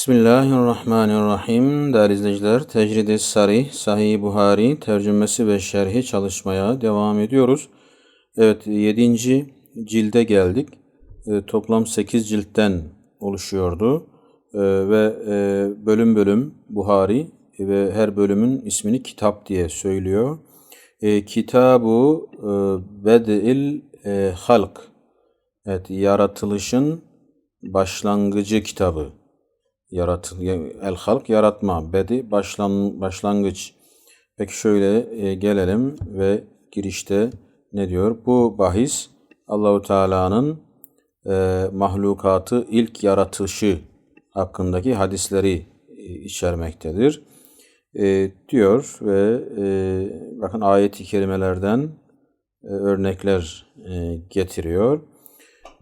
Bismillahirrahmanirrahim. Değerli izleyiciler, Tecrid-i Sarih, Sahih Buhari tercümesi ve şerhi çalışmaya devam ediyoruz. Evet, 7. cilde geldik. E, toplam 8 ciltten oluşuyordu. E, ve e, bölüm bölüm Buhari ve her bölümün ismini kitap diye söylüyor. E, Kitabu e, Bed'il e, Halk. Evet, yaratılışın başlangıcı kitabı. Yarat, el halk yaratma, bedi başlan, başlangıç. Peki şöyle e, gelelim ve girişte ne diyor? Bu bahis Allahu Teala'nın e, mahlukatı ilk yaratışı hakkındaki hadisleri e, içermektedir. E, diyor ve e, bakın ayet-i kerimelerden e, örnekler e, getiriyor.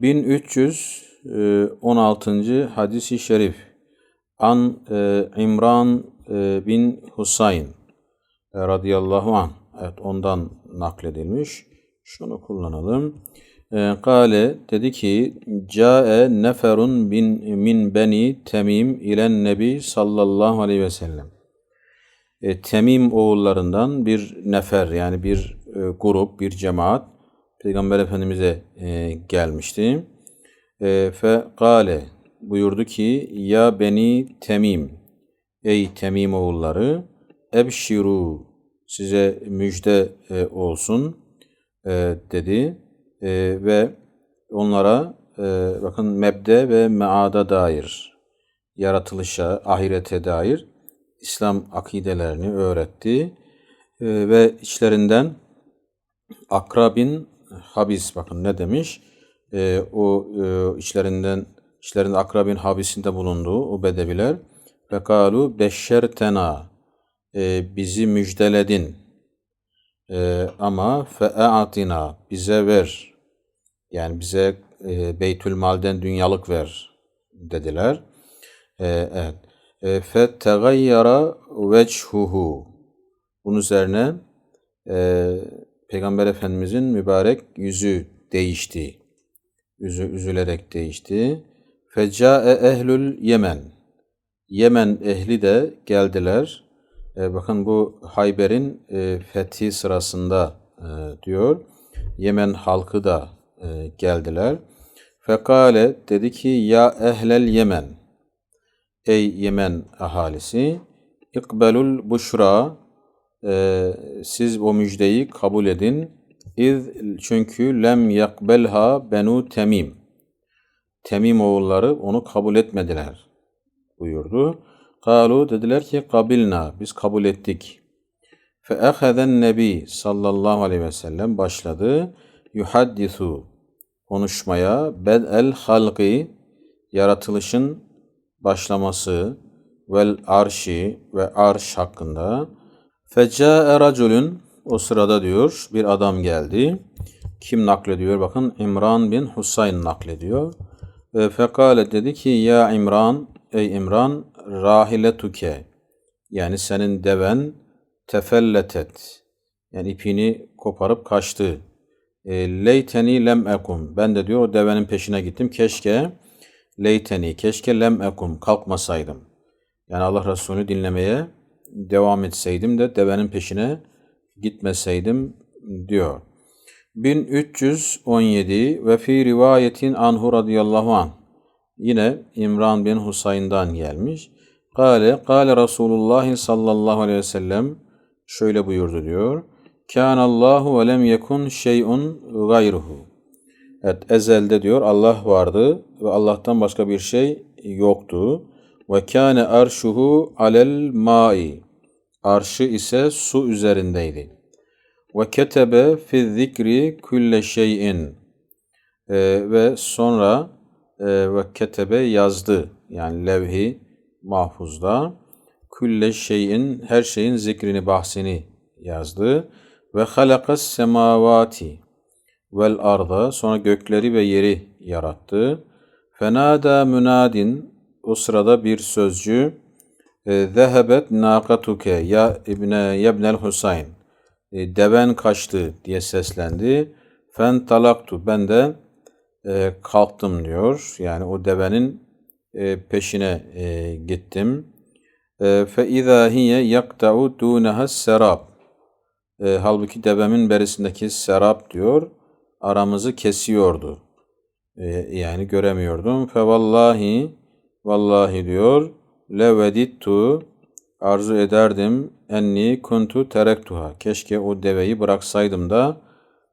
1316. hadisi şerif An e, İmran e, bin Husayn e, radıyallahu an. Evet ondan nakledilmiş. Şunu kullanalım. E, Kale dedi ki Cae neferun bin min beni Temim ilen Nebi sallallahu aleyhi ve sellem. E, Temim oğullarından bir nefer yani bir e, grup, bir cemaat Peygamber Efendimiz'e e, gelmişti. E, fe kale buyurdu ki ya beni Temim ey Temim oğulları ebşiru size müjde e, olsun e, dedi. E, ve onlara bakın mebde ve meada dair yaratılışa, ahirete dair İslam akidelerini öğretti. Ve içlerinden Akra bin Habis bakın ne demiş e, o e, içlerinden işlerinde akrabin habisinde bulunduğu o bedeviler ve kalu beşşertena e, bizi müjdeledin e, ama fe'atina bize ver yani bize e, Beytül Mal'den dünyalık ver dediler. E, evet. E, fe tegayyara vechuhu bunun üzerine e, Peygamber Efendimizin mübarek yüzü değişti. Yüzü üzülerek değişti. Feccae ehlül Yemen. Yemen ehli de geldiler. E, bakın bu Hayber'in e, fethi sırasında e, diyor. Yemen halkı da e, geldiler. Fekale dedi ki ya ehlel Yemen. Ey Yemen ahalisi. İkbelul buşra. E, siz o müjdeyi kabul edin. İz çünkü lem yakbelha benu temim. Temim oğulları onu kabul etmediler buyurdu. Kalu dediler ki kabilna biz kabul ettik. Fe ehazen nebi sallallahu aleyhi ve sellem başladı. Yuhaddisu konuşmaya bed'el halqi yaratılışın başlaması vel arşi ve arş hakkında. Feca'e raculun o sırada diyor bir adam geldi. Kim naklediyor? Bakın İmran bin Husayn naklediyor. E, fekale dedi ki ya İmran ey İmran rahiletuke yani senin deven tefelletet yani ipini koparıp kaçtı. E, leyteni lem ekum ben de diyor o devenin peşine gittim. Keşke leyteni keşke lem ekum kalkmasaydım. Yani Allah Resulü dinlemeye devam etseydim de devenin peşine gitmeseydim diyor. 1317 ve fi rivayetin anhu radıyallahu an. Yine İmran bin Husayn'dan gelmiş. Kale, kale Resulullah sallallahu aleyhi ve sellem şöyle buyurdu diyor. Kâne Allahu ve lem yekun şey'un gayruhu. Evet, ezelde diyor Allah vardı ve Allah'tan başka bir şey yoktu. Ve kâne arşuhu alel ma'i. Arşı ise su üzerindeydi. Ve ketebe fi zikri külle şeyin. Ee, ve sonra e, ve ketebe yazdı. Yani levhi mahfuzda. Külle şeyin, her şeyin zikrini, bahsini yazdı. Ve halakas semavati vel arda. Sonra gökleri ve yeri yarattı. Fenada münadin. O sırada bir sözcü. E, Zehebet nakatuke ya İbne Yebnel Husayn e, deven kaçtı diye seslendi. Fen talaktu ben de e, kalktım diyor. Yani o devenin e, peşine e, gittim. E, fe izâ hiye yakta'u dûneha serab. E, halbuki devemin berisindeki serap diyor, aramızı kesiyordu. E, yani göremiyordum. Fe vallahi, vallahi diyor, levedittu, arzu ederdim, enni kuntu terektuha. Keşke o deveyi bıraksaydım da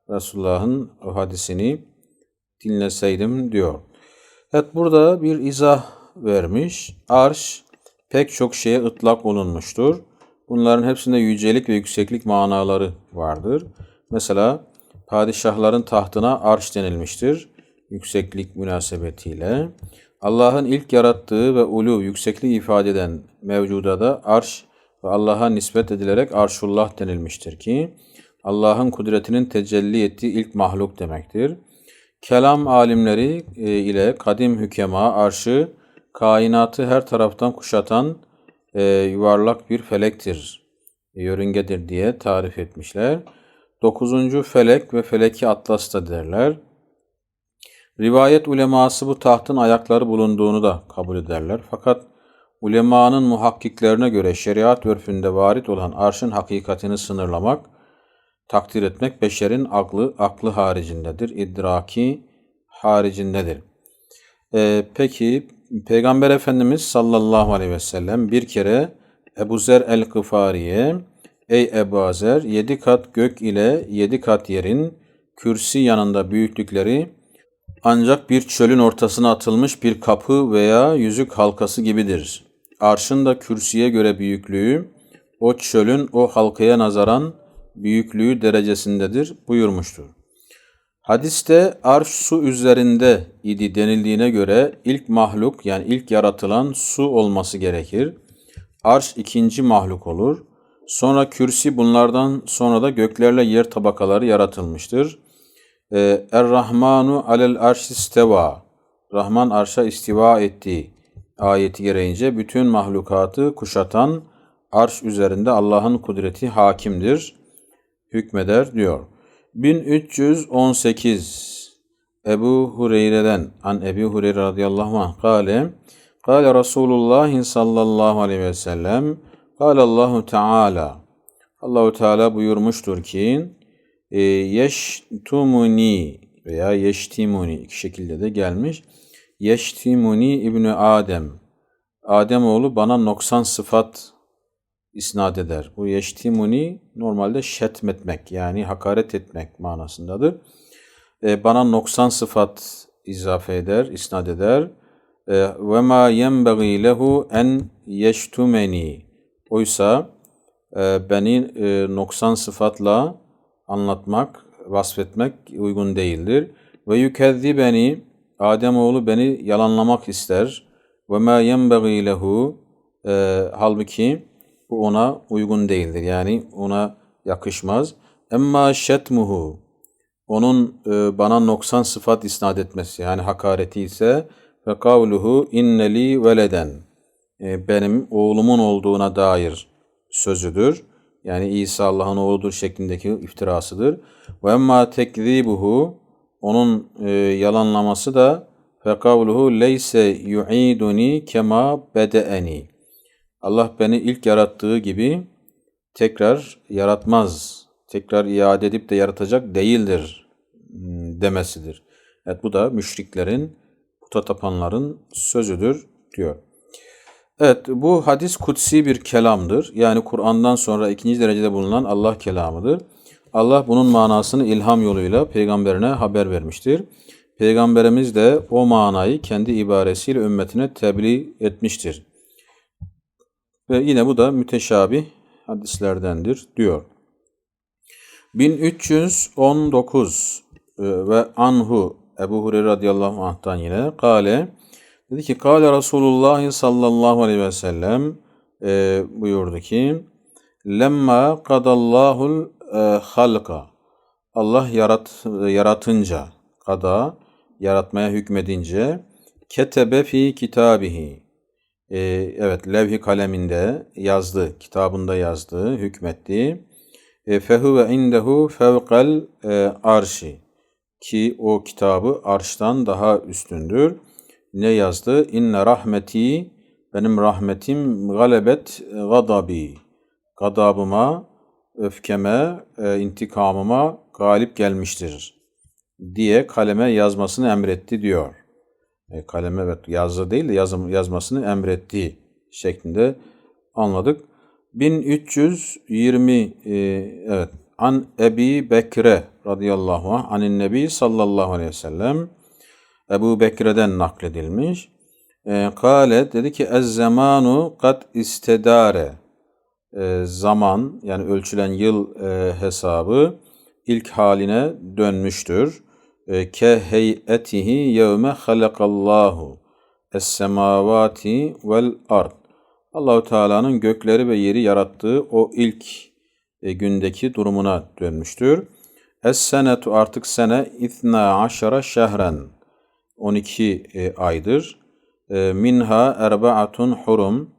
Resulullah'ın o hadisini dinleseydim diyor. Evet burada bir izah vermiş. Arş pek çok şeye ıtlak olunmuştur. Bunların hepsinde yücelik ve yükseklik manaları vardır. Mesela padişahların tahtına arş denilmiştir. Yükseklik münasebetiyle. Allah'ın ilk yarattığı ve ulu yüksekliği ifade eden mevcuda da arş ve Allah'a nispet edilerek arşullah denilmiştir ki Allah'ın kudretinin tecelli ettiği ilk mahluk demektir. Kelam alimleri e, ile kadim hükema arşı kainatı her taraftan kuşatan e, yuvarlak bir felektir, yörüngedir diye tarif etmişler. Dokuzuncu felek ve feleki atlas da derler. Rivayet uleması bu tahtın ayakları bulunduğunu da kabul ederler. Fakat ulemanın muhakkiklerine göre şeriat örfünde varit olan arşın hakikatini sınırlamak, takdir etmek beşerin aklı, aklı haricindedir, idraki haricindedir. Ee, peki Peygamber Efendimiz sallallahu aleyhi ve sellem bir kere Ebu Zer el-Gıfari'ye Ey Ebu Zer yedi kat gök ile yedi kat yerin kürsi yanında büyüklükleri ancak bir çölün ortasına atılmış bir kapı veya yüzük halkası gibidir. Arşın da kürsüye göre büyüklüğü o çölün o halkaya nazaran büyüklüğü derecesindedir buyurmuştur. Hadiste arş su üzerinde idi denildiğine göre ilk mahluk yani ilk yaratılan su olması gerekir. Arş ikinci mahluk olur. Sonra kürsi bunlardan sonra da göklerle yer tabakaları yaratılmıştır. Ee, Er-Rahmanu alel arş isteva. Rahman arşa istiva etti. Ayeti gereğince bütün mahlukatı kuşatan arş üzerinde Allah'ın kudreti hakimdir, hükmeder diyor. 1318 Ebu Hureyre'den an Ebu Hureyre radıyallahu anh kâle Kâle Resulullah sallallahu aleyhi ve sellem Kâle Allahu Teala Allahu Teala buyurmuştur ki e, yeştumuni veya yeştimuni iki şekilde de gelmiş. Yeştimuni İbni Adem. Adem oğlu bana noksan sıfat isnat eder. Bu yeştimuni normalde şetmetmek yani hakaret etmek manasındadır. E, bana noksan sıfat izafe eder, isnat eder. E, ve ma yenbeği lehu en yeştumeni. Oysa e, beni e, noksan sıfatla anlatmak, vasfetmek uygun değildir. Ve yükezzi beni, Ademoğlu beni yalanlamak ister. Ve ma yenbeği lehu, e, halbuki bu ona uygun değildir. Yani ona yakışmaz. Emma şetmuhu onun e, bana noksan sıfat isnat etmesi yani hakareti ise ve kavluhu inneli veleden e, benim oğlumun olduğuna dair sözüdür. Yani İsa Allah'ın oğludur şeklindeki iftirasıdır. Ve emma tekzibuhu onun e, yalanlaması da fe kavluhu leyse yu'iduni kema bedeeni Allah beni ilk yarattığı gibi tekrar yaratmaz, tekrar iade edip de yaratacak değildir hmm, demesidir. Evet bu da müşriklerin, puta tapanların sözüdür diyor. Evet bu hadis kutsi bir kelamdır. Yani Kur'an'dan sonra ikinci derecede bulunan Allah kelamıdır. Allah bunun manasını ilham yoluyla peygamberine haber vermiştir. Peygamberimiz de o manayı kendi ibaresiyle ümmetine tebliğ etmiştir. Ve yine bu da müteşabih hadislerdendir diyor. 1319 e, ve anhu Ebu Hureyre radıyallahu anh'tan yine kale dedi ki kale Resulullah sallallahu aleyhi ve sellem e, buyurdu ki lemma kadallahul e, halka Allah yarat, yaratınca kada yaratmaya hükmedince ketebe fi kitabihi e, evet levh-i kaleminde yazdı, kitabında yazdı, hükmetti. E, fehu ve indehu fevkal e, arşi ki o kitabı arştan daha üstündür. Ne yazdı? İnne rahmeti benim rahmetim galebet gadabi. Gadabıma, öfkeme, e, intikamıma galip gelmiştir diye kaleme yazmasını emretti diyor. E, kaleme evet yazdı değil de yazım, yazmasını emretti şeklinde anladık. 1320 e, evet an Ebi Bekre radıyallahu anh anin nebi sallallahu aleyhi ve sellem Ebu Bekre'den nakledilmiş. E, kale dedi ki ez zamanu kat istedare e, zaman yani ölçülen yıl e, hesabı ilk haline dönmüştür. E, ke heyetihi yevme halakallahu es semavati vel ard. Allahu Teala'nın gökleri ve yeri yarattığı o ilk e, gündeki durumuna dönmüştür. Es senetu artık sene ithna aşara şehren 12 e, aydır. E, minha erbaatun hurum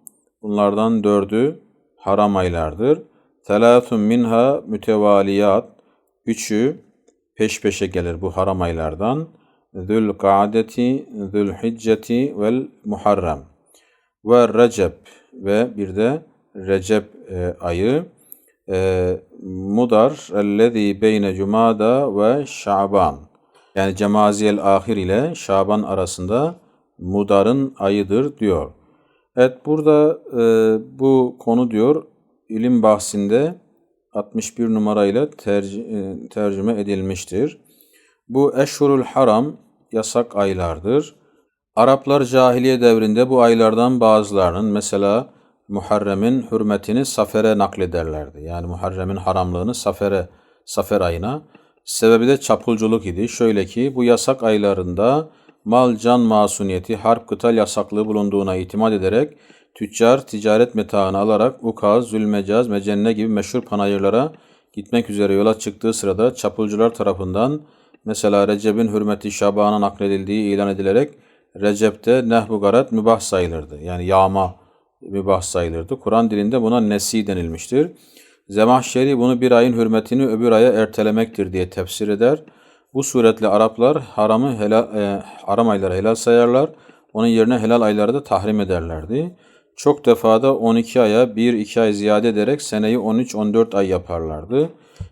bunlardan dördü haram aylardır. Telatun minha mütevaliyat üçü peş peşe gelir bu haram aylardan. Zül Kaadeti, Zül Hicceti vel Muharrem ve Recep ve bir de Recep e, ayı e, Mudar ellezî beyne Cumada ve Şaban yani Cemaziyel Ahir ile Şaban arasında Mudar'ın ayıdır diyor. Evet burada e, bu konu diyor ilim bahsinde 61 numarayla tercih, e, tercüme edilmiştir. Bu Eşhurul Haram yasak aylardır. Araplar cahiliye devrinde bu aylardan bazılarının mesela Muharrem'in hürmetini Safer'e naklederlerdi. Yani Muharrem'in haramlığını Safer'e, Safer ayına. Sebebi de çapulculuk idi. Şöyle ki bu yasak aylarında mal can masuniyeti, harp kıtal yasaklığı bulunduğuna itimat ederek tüccar ticaret metaını alarak Ukaz, Zülmecaz, Mecenne gibi meşhur panayırlara gitmek üzere yola çıktığı sırada çapulcular tarafından mesela Recep'in hürmeti Şaban'a nakledildiği ilan edilerek Recep'te nehbu garat mübah sayılırdı. Yani yağma mübah sayılırdı. Kur'an dilinde buna nesi denilmiştir. Zemahşeri bunu bir ayın hürmetini öbür aya ertelemektir diye tefsir eder. Bu suretle Araplar haramı helal, e, haram ayları helal sayarlar. Onun yerine helal ayları da tahrim ederlerdi. Çok defada 12 aya 1-2 ay ziyade ederek seneyi 13-14 ay yaparlardı.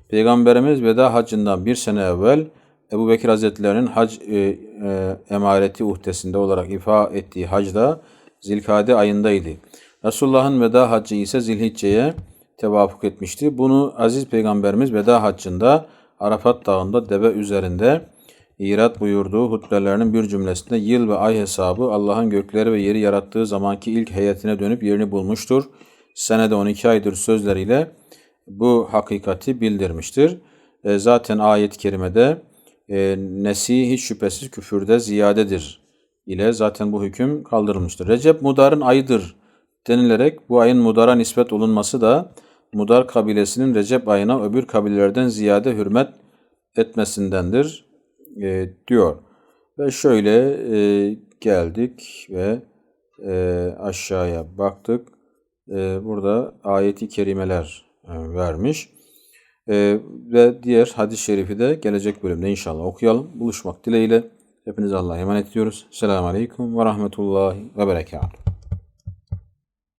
Peygamberimiz veda hacından bir sene evvel Ebu Bekir Hazretleri'nin hac e, e, emareti uhdesinde olarak ifa ettiği hacda Zilkade ayındaydı. Resulullah'ın veda haccı ise Zilhicce'ye tevafuk etmişti. Bunu Aziz Peygamberimiz veda haccında Arafat Dağı'nda deve üzerinde irat buyurduğu hutbelerinin bir cümlesinde yıl ve ay hesabı Allah'ın gökleri ve yeri yarattığı zamanki ilk heyetine dönüp yerini bulmuştur. Senede 12 aydır sözleriyle bu hakikati bildirmiştir. E, zaten ayet-i kerimede e, nesi hiç şüphesiz küfürde ziyadedir ile zaten bu hüküm kaldırılmıştır. Recep Mudar'ın ayıdır denilerek bu ayın Mudar'a nispet olunması da Mudar kabilesinin Recep ayına öbür kabilelerden ziyade hürmet etmesindendir e, diyor. Ve şöyle e, geldik ve e, aşağıya baktık. E, burada ayeti kerimeler e, vermiş. E, ve diğer hadis-i şerifi de gelecek bölümde inşallah okuyalım. Buluşmak dileğiyle. Hepinize Allah'a emanet ediyoruz. Selamun Aleyküm ve Rahmetullahi ve Berekatuhu.